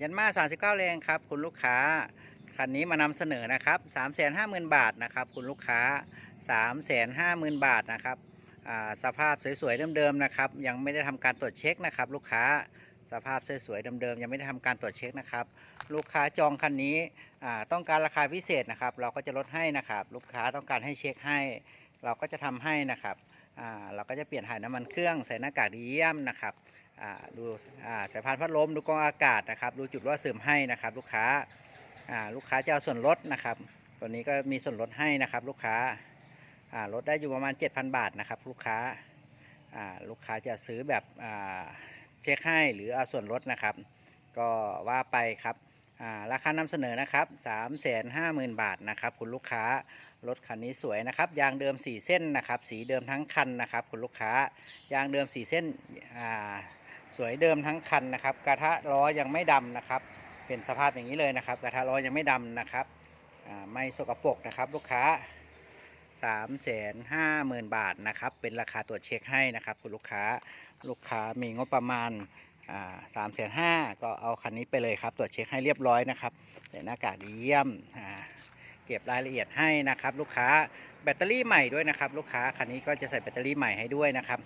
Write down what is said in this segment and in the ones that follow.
ยันมา 39 แรงครับ คุณลูกค้า คันนี้มานำเสนอนะครับ 350,000 บาทนะครับ คุณลูกค้า 350,000 บาทนะครับสภาพสวยๆเดิมๆนะครับ ยังไม่ได้ทำการตรวจเช็คนะครับ ลูกค้าสภาพสวยๆเดิมๆยังไม่ได้ทำการตรวจเช็คนะครับ ลูกค้าจองคันนี้ต้องการราคาพิเศษนะครับ เราก็จะลดให้นะครับ ลูกค้าต้องการให้เช็คให้ เราก็จะทำให้นะครับเราก็จะเปลี่ยนถ่ายน้ำมันเครื่องใส่หน้ากากดีเยี่ยมนะครับ ดูสายพานพัดลมดูกองอากาศนะครับ ดูจุดรั่วซึมให้นะครับ ลูกค้าลูกค้าจะเอาส่วนลดนะครับตัวนี้ก็มีส่วนลดให้นะครับ ลูกค้าลดได้อยู่ประมาณ 7,000 บาทนะครับ ลูกค้าลูกค้าจะซื้อแบบเช็คให้หรือเอาส่วนลดนะครับ ก็ว่าไปครับราคานำเสนอนะครับ350,000 บาทนะครับ คุณลูกค้ารถคันนี้สวยนะครับ ยางเดิม 4 เส้นนะครับ สีเดิมทั้งคันนะครับ คุณลูกค้ายางเดิม 4 เส้น สวยเดิมทั้งคันนะครับ กระทะล้อยังไม่ดำนะครับ เป็นสภาพอย่างนี้เลยนะครับ กระทะล้อยังไม่ดำนะครับไม่สกปรกนะครับ ลูกค้า 350,000 บาทนะครับ เป็นราคาตรวจเช็คให้นะครับคุณลูกค้าลูกค้ามีงบประมาณสามแสนห้าก็เอาคันนี้ไปเลยครับ ตรวจเช็คให้เรียบร้อยนะครับใส่หน้ากากดีเยี่ยมเก็บรายละเอียดให้นะครับ ลูกค้าแบตเตอรี่ใหม่ด้วยนะครับ ลูกค้าคันนี้ก็จะใส่แบตเตอรี่ใหม่ให้ด้วยนะครับ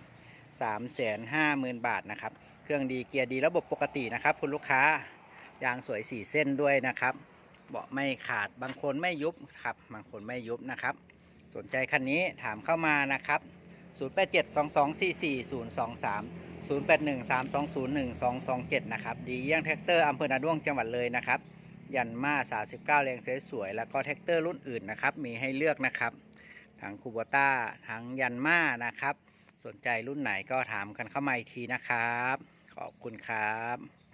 สามแสนห้าหมื่นบาทนะครับ เครื่องดีเกียร์ดีระบบปกตินะครับ คุณลูกค้ายางสวยสี่เส้นด้วยนะครับ เบาะไม่ขาดบางคนไม่ยุบครับบางคนไม่ยุบนะครับ สนใจคันนี้ถามเข้ามานะครับ 0872244023 0813201227 นะครับ ดีเยี่ยงแท็กเตอร์อำเภอนาด้วงจังหวัดเลยนะครับ ยันมา39แรงสวยๆแล้วก็แท็กเตอร์รุ่นอื่นนะครับ มีให้เลือกนะครับ ทั้งคูโบต้าทั้งยันมานะครับ สนใจรุ่นไหนก็ถามกันเข้ามาอีกทีนะครับ ขอบคุณครับ